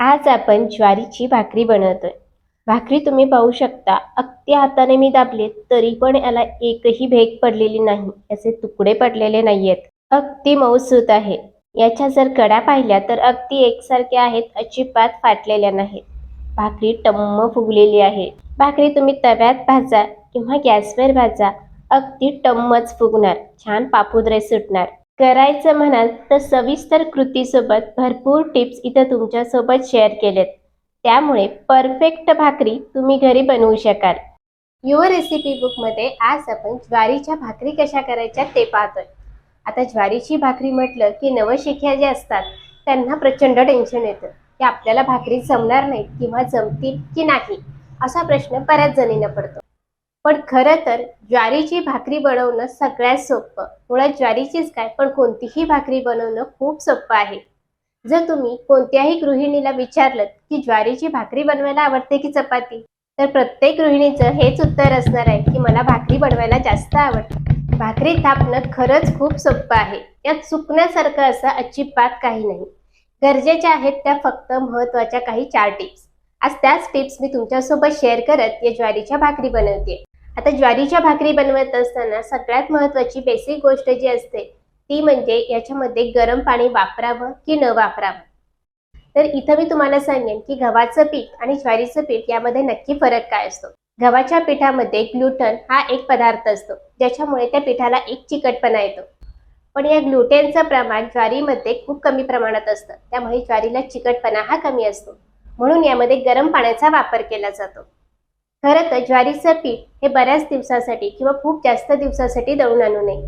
आज आपण ज्वारीची भाकरी बनवतोय. भाकरी तुम्ही पाहू शकता अगदी हाताने मी दाबले तरी पण याला एकही भेग पडलेली नाही याचे तुकडे पडलेले नाहीयेत. अगदी मऊसूत आहे. याच्या जर कडा पाहिल्या तर अगदी एकसारख्या आहेत अजिबात फाटलेल्या नाहीत. भाकरी टम्म फुगलेली आहे. भाकरी तुम्ही तव्यात भाजा किंवा गॅसवर भाजा अगदी टम्मच फुगणार छान पापुद्रे सुटणार. करायचं म्हणाल तर सविस्तर कृतीसोबत भरपूर टिप्स इथं तुमच्यासोबत शेअर केलेत. त्यामुळे परफेक्ट भाकरी तुम्ही घरी बनवू शकाल. युअर रेसिपी बुकमध्ये आज आपण ज्वारीच्या भाकरी कशा करायच्या ते पाहतोय. आता ज्वारीची भाकरी म्हटलं की नवशिक्या जे असतात त्यांना प्रचंड टेन्शन येतं. की आपल्याला भाकरी जमणार नाही किंवा जमतील की नाही असा प्रश्न बऱ्याच जणींना पडतो. पण खरं तर ज्वारीची भाकरी बनवणं सगळ्यात सोपं. मुळात ज्वारीचीच काय पण कोणतीही भाकरी बनवणं खूप सोपं आहे. जर तुम्ही कोणत्याही गृहिणीला विचारलं की ज्वारीची भाकरी बनवायला आवडते की चपाती तर प्रत्येक गृहिणीचं हेच उत्तर असणार आहे की मला भाकरी बनवायला जास्त आवडते. भाकरी थापणं खरंच खूप सोपं आहे. यात चुकण्यासारखं असं अजिबात काही नाही. गरजेच्या आहेत त्या फक्त महत्त्वाच्या काही चार टिप्स आज त्याच टिप्स मी तुमच्यासोबत शेअर करत या ज्वारीच्या भाकरी बनवते आता ज्वारीच्या भाकरी बनवत असताना सगळ्यात महत्वाची बेसिक गोष्ट जी असते ती म्हणजे याच्यामध्ये गरम पाणी वापरावं की न वापरावं? तर इथं मी तुम्हाला सांगेन की गव्हाचं पीठ आणि ज्वारीचं पीठ यामध्ये नक्की फरक काय असतो? गव्हाच्या पिठामध्ये ग्लुटन हा एक पदार्थ असतो ज्याच्यामुळे त्या पिठाला एक चिकटपणा येतो. पण या ग्लुटेनचं प्रमाण ज्वारीमध्ये खूप कमी प्रमाणात असतं त्यामुळे ज्वारीला चिकटपणा हा कमी असतो. म्हणून यामध्ये गरम पाण्याचा वापर केला जातो. खरं तर ज्वारीचं पीठ हे बऱ्याच दिवसासाठी किंवा खूप जास्त दिवसासाठी दळून आणू नये.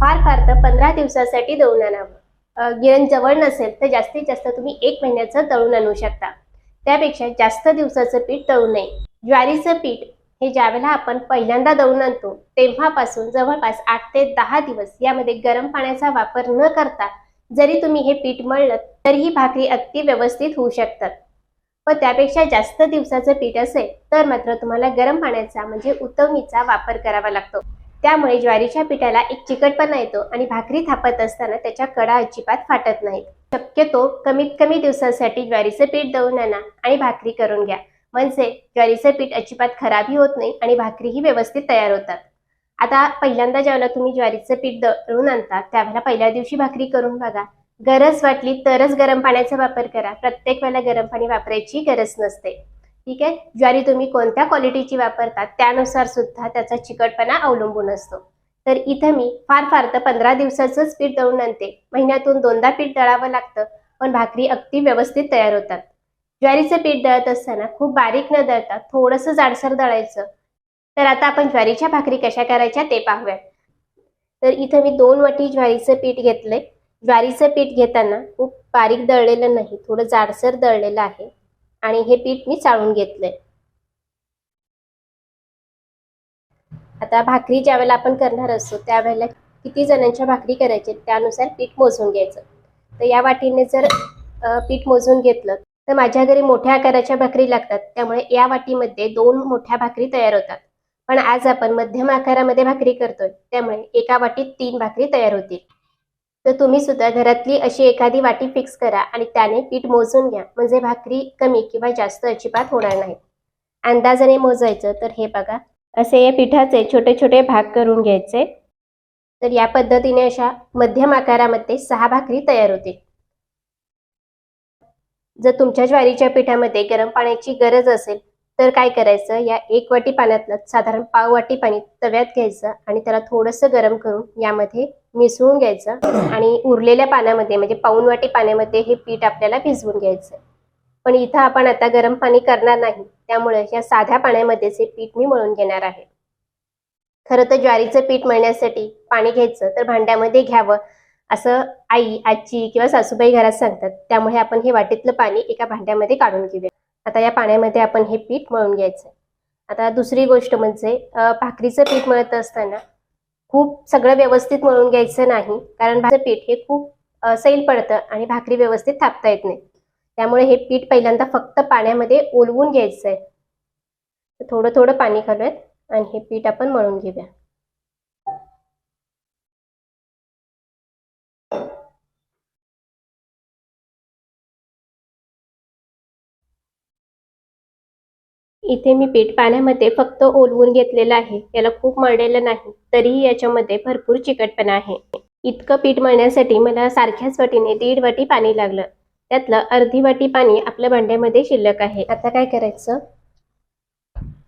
फार फार तर पंधरा दिवसासाठी दळून आणावं. गिरण जवळ नसेल तर जास्तीत जास्त तुम्ही एक महिन्याचं दळून आणू शकता. त्यापेक्षा जास्त दिवसाचं पीठ दळू नये. ज्वारीचं पीठ हे ज्यावेळेला आपण पहिल्यांदा दळून आणतो तेव्हापासून जवळपास आठ ते दहा दिवस यामध्ये गरम पाण्याचा वापर न करता जरी तुम्ही हे पीठ मळलं तरीही भाकरी अगदी व्यवस्थित होऊ शकतात. व त्यापेक्षा जास्त दिवसाचं पीठ असेल तर मात्र तुम्हाला गरम पाण्याचा म्हणजे उतवणीचा वापर करावा लागतो. त्यामुळे ज्वारीच्या पिठाला एक चिकटपणा येतो आणि भाकरी थापत असताना त्याच्या कडा अजिबात फाटत नाहीत. शक्यतो कमीत कमी दिवसासाठी ज्वारीचं पीठ दळून आणा आणि भाकरी करून घ्या. म्हणजे ज्वारीचं पीठ अजिबात खराबही होत नाही आणि भाकरीही व्यवस्थित तयार होतात. आता पहिल्यांदा ज्यावेळेला तुम्ही ज्वारीचं पीठ दळून आणता त्यावेळेला पहिल्या दिवशी भाकरी करून बघा. गरज वाटली तरच गरम पाण्याचा वापर करा. प्रत्येक वेळेला गरम पाणी वापरायची गरज नसते. ठीक आहे? ज्वारी तुम्ही कोणत्या क्वालिटीची वापरता त्यानुसार सुद्धा त्याचा चिकटपणा अवलंबून असतो. तर इथं मी फार फार तर पंधरा दिवसाचंच पीठ दळून आणते. महिन्यातून दोनदा पीठ दळावं लागतं पण भाकरी अगदी व्यवस्थित तयार होतात. ज्वारीचं पीठ दळत असताना खूप बारीक न दळता थोडंसं जाडसर दळायचं. तर आता आपण ज्वारीच्या भाकरी कशा करायच्या ते पाहूया. तर इथं मी दोन वाटी ज्वारीचं पीठ घेतलंय. ज्वारीचं पीठ घेताना खूप बारीक दळलेलं नाही थोडं जाडसर दळलेलं आहे आणि हे पीठ मी चाळून घेतलंय. आता भाकरी ज्या वेळेला आपण करणार असतो त्यावेळेला किती जणांच्या भाकरी करायचे त्यानुसार पीठ मोजून घ्यायचं. तर या वाटीने जर पीठ मोजून घेतलं तर माझ्या घरी मोठ्या आकाराच्या भाकरी लागतात त्यामुळे या वाटीमध्ये दोन मोठ्या भाकरी तयार होतात. पण आज आपण मध्यम आकारामध्ये भाकरी करतोय त्यामुळे एका वाटीत तीन भाकरी तयार होतील. तर तुम्ही सुद्धा घरातली अशी एखादी वाटी फिक्स करा आणि त्याने पीठ मोजून घ्या. म्हणजे भाकरी कमी किंवा जास्त अजिबात होणार नाही. अंदाजाने मोजायचं तर हे बघा. असे या पिठाचे छोटे छोटे भाग करून घ्यायचे. तर या पद्धतीने अशा मध्यम आकारामध्ये सहा भाकरी तयार होते जर तुमच्या ज्वारीच्या पिठामध्ये गरम पाण्याची गरज असेल तर काय करायचं? या एक वाटी पाण्यातलं साधारण पाव वाटी पाणी तव्यात घ्यायचं आणि त्याला थोडंसं गरम करून यामध्ये मिसळून घ्यायचं आणि उरलेल्या पाण्यामध्ये म्हणजे पाऊन वाटी पाण्यामध्ये हे पीठ आपल्याला भिजवून घ्यायचं पण इथं आपण आता गरम पाणी करणार नाही. त्यामुळे या साध्या पाण्यामध्येच हे पीठ मी मळून घेणार आहे. खरं तर ज्वारीचं पीठ मळण्यासाठी पाणी घ्यायचं तर भांड्यामध्ये घ्यावं असं आई आजी किंवा सासूबाई घरात सांगतात. त्यामुळे आपण हे वाटीतलं पाणी एका भांड्यामध्ये काढून घेऊया. आता या पाण्यामध्ये आपण हे पीठ मळून घ्यायचं आता दुसरी गोष्ट म्हणजे भाकरीचं पीठ मळत असताना खूप सगळं व्यवस्थित मळून घ्यायचं नाही कारण भाकरीचं पीठ हे खूप सैल पडतं आणि भाकरी व्यवस्थित थापता येत नाही. त्यामुळे हे पीठ पहिल्यांदा फक्त पाण्यामध्ये ओलवून घ्यायचं आहे थोडं थोडं पाणी घालूयात आणि हे पीठ आपण मळून घेऊया. इथे मी पीठ पाण्यामध्ये फक्त ओलवून घेतलेलं आहे. याला खूप मळलेलं नाही. तरीही याच्यामध्ये भरपूर चिकटपणा आहे. इतकं पीठ मळण्यासाठी मला सारख्याच वाटीने दीड वाटी पाणी लागलं. त्यातलं अर्धी वाटी पाणी आपल्या भांड्यामध्ये शिल्लक आहे. आता काय करायचं?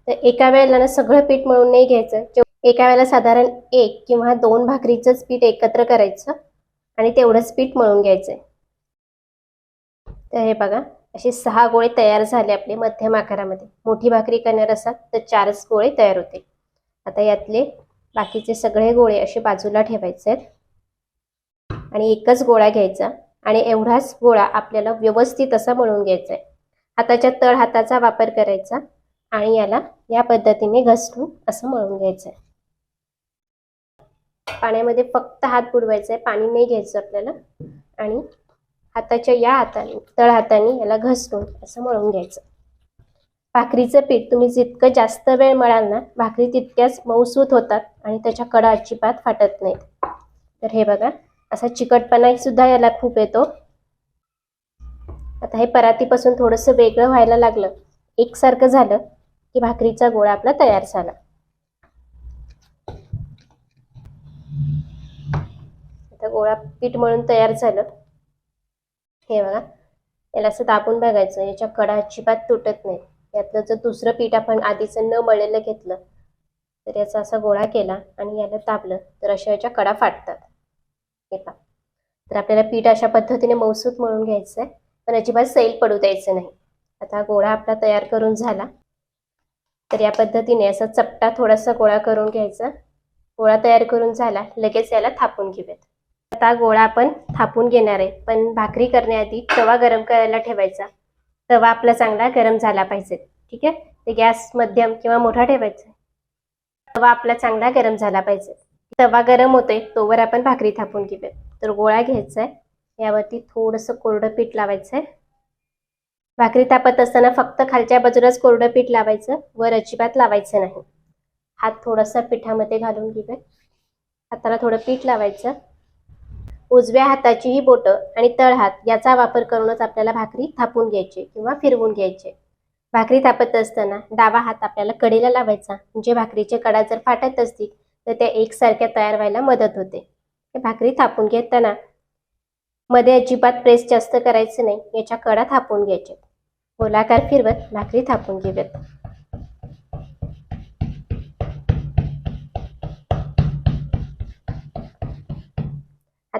तर एका वेळेला ना सगळं पीठ मळून नाही घ्यायचं. एका वेळेला साधारण एक किंवा दोन भाकरीचंच पीठ एकत्र करायचं आणि तेवढंच पीठ मळून घ्यायचं तर हे बघा. असे सहा गोळे तयार झाले आपले मध्यम आकारामध्ये. मोठी भाकरी करणार असाल तर चारच गोळे तयार होते आता यातले बाकीचे सगळे गोळे असे बाजूला ठेवायचे आहेत. आणि एकच गोळा घ्यायचा आणि एवढाच गोळा आपल्याला व्यवस्थित असा मळून घ्यायचा आहे हाताच्या तळ हाताचा वापर करायचा आणि याला या पद्धतीने घसरून असं मळून घ्यायचं आहे पाण्यामध्ये फक्त हात बुडवायचा आहे पाणी नाही घ्यायचं आपल्याला. आणि हाताच्या या हाताने तळ हाताने याला घसरून असं मळून घ्यायचं. भाकरीचं पीठ तुम्ही जितकं जास्त वेळ मळाल ना भाकरी तितक्याच मऊसूत होतात आणि त्याच्या कडा अजिबात फाटत नाहीत. तर हे बघा असा चिकटपणा सुद्धा याला खूप येतो. आता हे परातीपासून थोडंसं वेगळं व्हायला लागलं. एकसारखं झालं की भाकरीचा गोळा आपला तयार झाला. आता गोळा पीठ मळून तयार झालं. हे बघा. याला असं दाबून बघायचं. याच्या कडा अजिबात तुटत नाही. यातलं जर दुसरं पीठ आपण आधीचं न मळलेलं घेतलं तर याचा असा गोळा केला आणि याला तापलं तर अशा याच्या कडा फाटतात. हे पा तर आपल्याला पीठ अशा पद्धतीने मौसूत मळून घ्यायचं आहे पण अजिबात सैल पडू द्यायचं नाही. आता गोळा आपला तयार करून झाला. तर या पद्धतीने असा चपटा थोडासा गोळा करून घ्यायचा. गोळा तयार करून झाला. लगेच याला थापून घेऊयात. आता गोळा आपण थापून घेणार आहे. पण भाकरी करण्याआधी तवा गरम करायला ठेवायचा. तवा आपला चांगला गरम झाला पाहिजे. ठीक आहे? ते गॅस मध्यम किंवा मोठा ठेवायचा. तवा आपला चांगला गरम झाला पाहिजे. तवा गरम होतोय तोवर आपण भाकरी थापून घेऊया. तर गोळा घ्यायचा आहे यावरती थोडंसं कोरडं पीठ लावायचं आहे भाकरी तापत असताना फक्त खालच्या बाजूलाच कोरडं पीठ लावायचं. वर अजिबात लावायचं नाही. हात थोडासा पिठामध्ये घालून घेऊया. हाताला थोडं पीठ लावायचं. उजव्या हाताची ही बोटं आणि तळहात याचा वापर करूनच आपल्याला भाकरी थापून घ्यायची किंवा फिरवून घ्यायचे. भाकरी थापत असताना डावा हात आपल्याला कडेला लावायचा. म्हणजे भाकरीचे कडा जर फाटत असतील तर त्या एकसारख्या तयार व्हायला मदत होते. भाकरी थापून घेताना मध्ये अजिबात प्रेस जास्त करायचं नाही. याच्या कडा थापून घ्यायचे. गोलाकार फिरवत भाकरी थापून घेऊयात.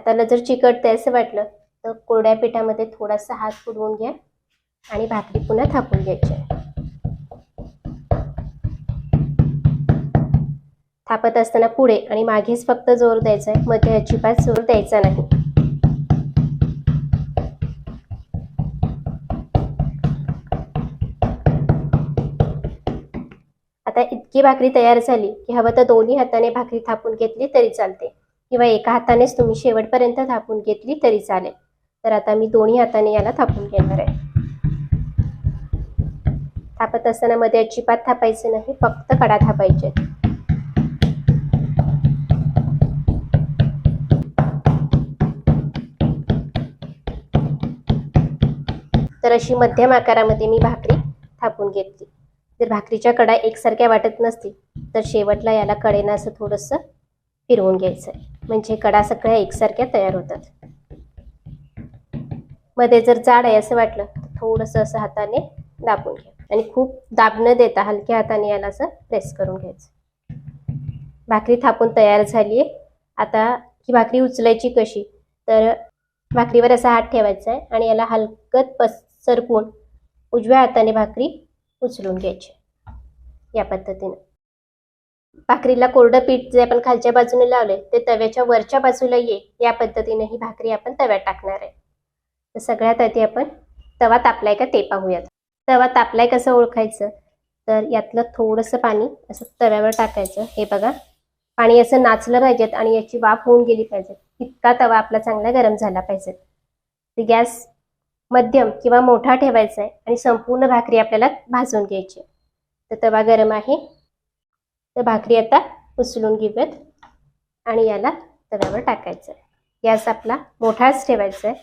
हाताला जर चिकटते असं वाटलं तर कोरड्या पिठामध्ये थोडासा हात बुडवून घ्या आणि भाकरी पुन्हा थापून घ्यायची. थापत असताना पुढे आणि मागेच फक्त जोर द्यायचा आहे मध्ये अजिबात जोर द्यायचा नाही. आता इतकी भाकरी तयार झाली की हवं तर दोन्ही हाताने भाकरी थापून घेतली तरी चालते. किंवा एका हातानेच तुम्ही शेवटपर्यंत थापून घेतली तरी चालेल. तर आता मी दोन्ही हाताने याला थापून घेणार आहे. थापत असताना मध्ये अजिबात थापायचे नाही फक्त कडा थापायचे तर अशी मध्यम आकारामध्ये मी भाकरी थापून घेतली. जर भाकरीच्या कडा एकसारख्या वाटत नसतील तर शेवटला याला कडेनं असं थोडंसं फिरवून घ्यायचं आहे म्हणजे कडा सगळ्या एकसारख्या तयार होतात. मध्ये जर जाड आहे असं वाटलं तर थोडंसं असं हाताने दाबून घ्या. आणि खूप दाब न देता हलक्या हाताने याला असं प्रेस करून घ्यायचं. भाकरी थापून तयार झाली आहे आता ही भाकरी उचलायची कशी? तर भाकरीवर असा हात ठेवायचा आहे आणि याला हलकत पस सरकून उजव्या हाताने भाकरी उचलून घ्यायची. या पद्धतीने. भाकरीला कोरडं पीठ जे आपण खालच्या बाजूने लावले ते तव्याच्या वरच्या बाजूला ये. या पद्धतीने ही भाकरी आपण तव्यात टाकणार आहे. तर सगळ्यात आधी आपण तवा तापलाय का ते पाहूयात. तवा तापलाय कसं ओळखायचं? तर यातलं थोडंसं पाणी असं तव्यावर टाकायचं. हे बघा. पाणी असं नाचलं पाहिजेत आणि याची वाफ होऊन गेली पाहिजे इतका तवा आपला चांगला गरम झाला पाहिजे. ते गॅस मध्यम किंवा मोठा ठेवायचा आहे आणि संपूर्ण भाकरी आपल्याला भाजून घ्यायची तर तवा गरम आहे. तर भाकरी आता उचलून घेऊयात. आणि याला तव्यावर टाकायचं आहे गॅस आपला मोठाच ठेवायचा आहे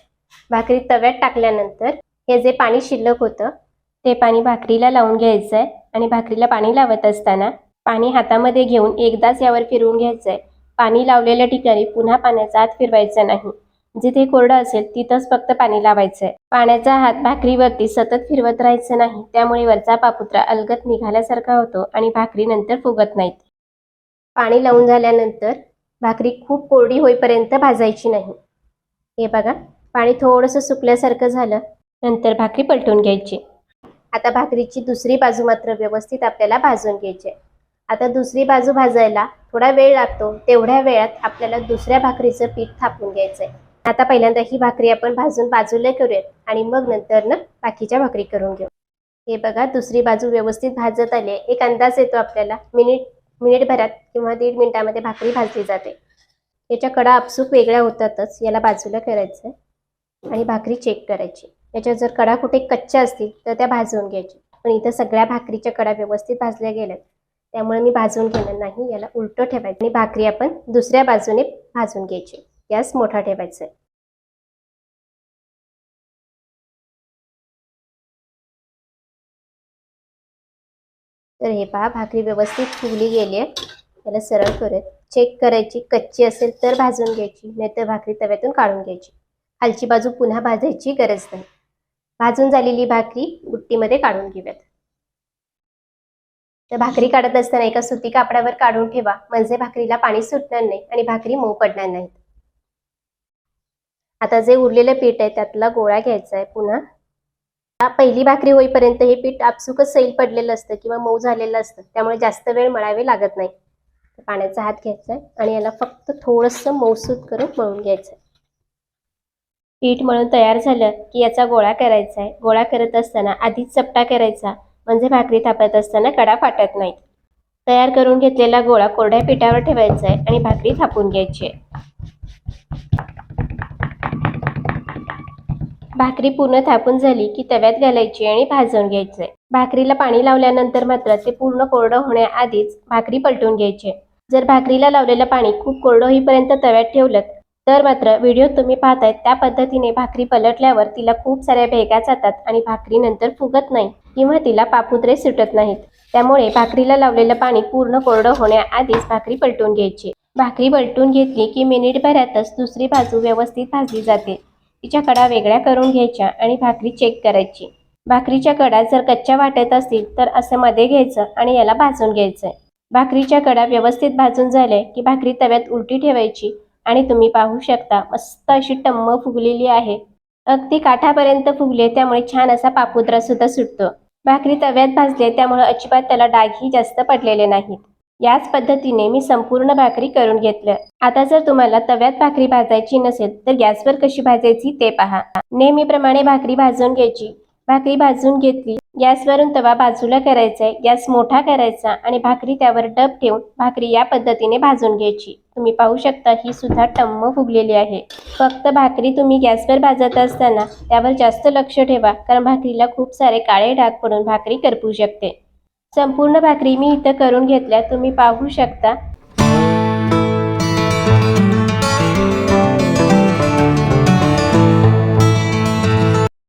भाकरी तव्यात टाकल्यानंतर हे जे पाणी शिल्लक होतं ते पाणी भाकरीला लावून घ्यायचं आहे आणि भाकरीला पाणी लावत असताना पाणी हातामध्ये घेऊन एकदाच यावर फिरवून घ्यायचं आहे पाणी लावलेल्या ठिकाणी पुन्हा पाण्याचा आत फिरवायचा नाही. जिथे कोरडं असेल तिथंच फक्त पाणी लावायचं आहे पाण्याचा हात भाकरीवरती सतत फिरवत राहायचं नाही त्यामुळे वरचा पापुत्रा अलगत निघाल्यासारखा होतो आणि भाकरी नंतर फुगत नाहीत. पाणी लावून झाल्यानंतर भाकरी खूप कोरडी होईपर्यंत भाजायची नाही. हे बघा पाणी थोडंसं सुकल्यासारखं झालं नंतर भाकरी पलटून घ्यायची. आता भाकरीची दुसरी बाजू मात्र व्यवस्थित आपल्याला भाजून घ्यायची आहे. आता दुसरी बाजू भाजायला थोडा वेळ लागतो तेवढ्या वेळात आपल्याला दुसऱ्या भाकरीचं पीठ थापून घ्यायचं आहे आता पहिल्यांदा ही भाकरी आपण भाजून बाजूला करूयात आणि मग नंतर ना बाकीच्या भाकरी करून घेऊ. हे बघा दुसरी बाजू व्यवस्थित भाजत आली आहे. एक अंदाज येतो आपल्याला. मिनिट मिनिटभरात किंवा दीड मिनिटामध्ये भाकरी भाजली जाते. याच्या कडा आपसूक वेगळ्या होतातच. याला बाजूला करायचं आहे आणि भाकरी चेक करायची. याच्या जर कडा कुठे कच्च्या असतील तर त्या भाजवून घ्यायची पण इथं सगळ्या भाकरीच्या कडा व्यवस्थित भाजल्या गेल्यात. त्यामुळे मी भाजून घेणार नाही. याला उलटं ठेवायचं. आणि भाकरी आपण दुसऱ्या बाजूने भाजून घ्यायची. गॅस मोठा ठेवायचा आहे तर हे पहा भाकरी व्यवस्थित फुगली गेली आहे. त्याला सरळ करूयात. चेक करायची कच्ची असेल तर भाजून घ्यायची नाहीतर भाकरी तव्यातून काढून घ्यायची. खालची बाजू पुन्हा भाजायची गरज नाही. भाजून झालेली भाकरी गुट्टीमध्ये काढून घेऊयात. तर भाकरी काढत असताना एका सुती कापडावर काढून ठेवा. म्हणजे भाकरीला पाणी सुटणार नाही आणि भाकरी मऊ पडणार नाहीत. आता जे उरलेलं पीठ आहे त्यातला गोळा घ्यायचा आहे पुन्हा. पहिली भाकरी होईपर्यंत हे पीठ आपसुकच सैल पडलेलं असतं किंवा मऊ झालेलं असतं त्यामुळे जास्त वेळ मळावे लागत नाही. पाण्याचा हात घ्यायचा आहे आणि याला फक्त थोडंसं मऊसूत करून मळून घ्यायचं आहे. पीठ मळून तयार झालं की याचा गोळा करायचा आहे. गोळा करत असताना आधीच चपटा करायचा म्हणजे भाकरी थापत असताना कडा फाटत नाहीत तयार करून घेतलेला गोळा कोरड्या पिठावर ठेवायचा आहे आणि भाकरी थापून घ्यायची आहे. भाकरी पूर्ण थापून झाली की तव्यात घालायची आणि भाजून घ्यायचे. भाकरीला पाणी लावल्यानंतर मात्र ते पूर्ण कोरडं होण्याआधीच भाकरी पलटून घ्यायचे. जर भाकरीला लावलेलं पाणी खूप कोरडं होईपर्यंत तव्यात ठेवलं तर मात्र व्हिडिओ तुम्ही पाहताय त्या पद्धतीने भाकरी पलटल्यावर तिला खूप साऱ्या भेगा जातात आणि भाकरी नंतर फुगत नाही किंवा तिला पापुत्रे सुटत नाहीत. त्यामुळे भाकरीला लावलेलं पाणी पूर्ण कोरडं होण्याआधीच भाकरी पलटून घ्यायची. भाकरी पलटून घेतली की मिनिटभरातच दुसरी बाजू व्यवस्थित भाजली जाते. तिच्या कडा वेगळ्या करून घ्यायच्या आणि भाकरी चेक करायची. भाकरीच्या कडा जर कच्च्या वाटत असतील तर असं मध्ये घ्यायचं आणि याला भाजून घ्यायचंय. भाकरीच्या कडा व्यवस्थित भाजून झाल्या की भाकरी तव्यात उलटी ठेवायची आणि तुम्ही पाहू शकता मस्त अशी टम्म फुगलेली आहे. अगदी काठापर्यंत फुगले त्यामुळे छान असा पापुद्रा सुद्धा सुटतो. भाकरी तव्यात भाजले त्यामुळे अजिबात त्याला डागही जास्त पडलेले नाहीत. याच पद्धतीने मी संपूर्ण भाकरी करून घेतलं. आता जर तुम्हाला तव्यात भाकरी भाजायची नसेल तर गॅसवर कशी भाजायची ते पहा. नेहमीप्रमाणे भाकरी भाजून घ्यायची. भाकरी भाजून घेतली गॅसवरून तवा बाजूला करायचा आहे गॅस मोठा करायचा आणि भाकरी त्यावर डब ठेवून भाकरी या पद्धतीने भाजून घ्यायची. तुम्ही पाहू शकता ही सुद्धा टम्म फुगलेली आहे. फक्त भाकरी तुम्ही गॅसवर भाजत असताना त्यावर जास्त लक्ष ठेवा कारण भाकरीला खूप सारे काळे डाग पडून भाकरी करपू शकते. संपूर्ण भाकरी मी इथं करून घेतल्या तुम्ही पाहू शकता.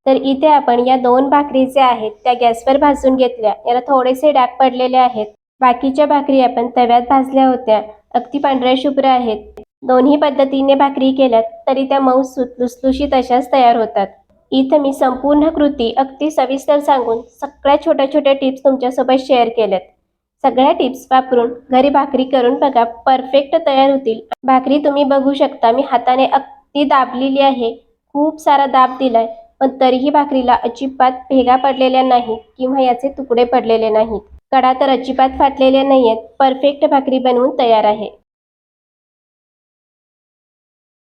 तर इथे आपण या दोन भाकरी जे आहेत त्या गॅसवर भाजून घेतल्या. याला थोडेसे डाग पडलेले आहेत. बाकीच्या भाकरी आपण तव्यात भाजल्या होत्या. अगदी पांढऱ्या शुभ्र आहेत. दोन्ही पद्धतीने भाकरी केल्यात तरी त्या मऊ सुत लुसलुशीत अशाच तयार होतात. इथं मी संपूर्ण कृती अगदी सविस्तर सांगून सगळ्या छोट्या छोट्या टिप्स तुमच्यासोबत शेअर केल्यात. सगळ्या टिप्स वापरून घरी भाकरी करून बघा परफेक्ट तयार होतील. भाकरी तुम्ही बघू शकता मी हाताने अगदी दाबलेली आहे. खूप सारा दाब दिलाय पण तरीही भाकरीला अजिबात भेगा पडलेल्या नाहीत किंवा याचे तुकडे पडलेले नाहीत. कडा तर अजिबात फाटलेल्या नाहीयेत परफेक्ट भाकरी बनवून तयार आहे.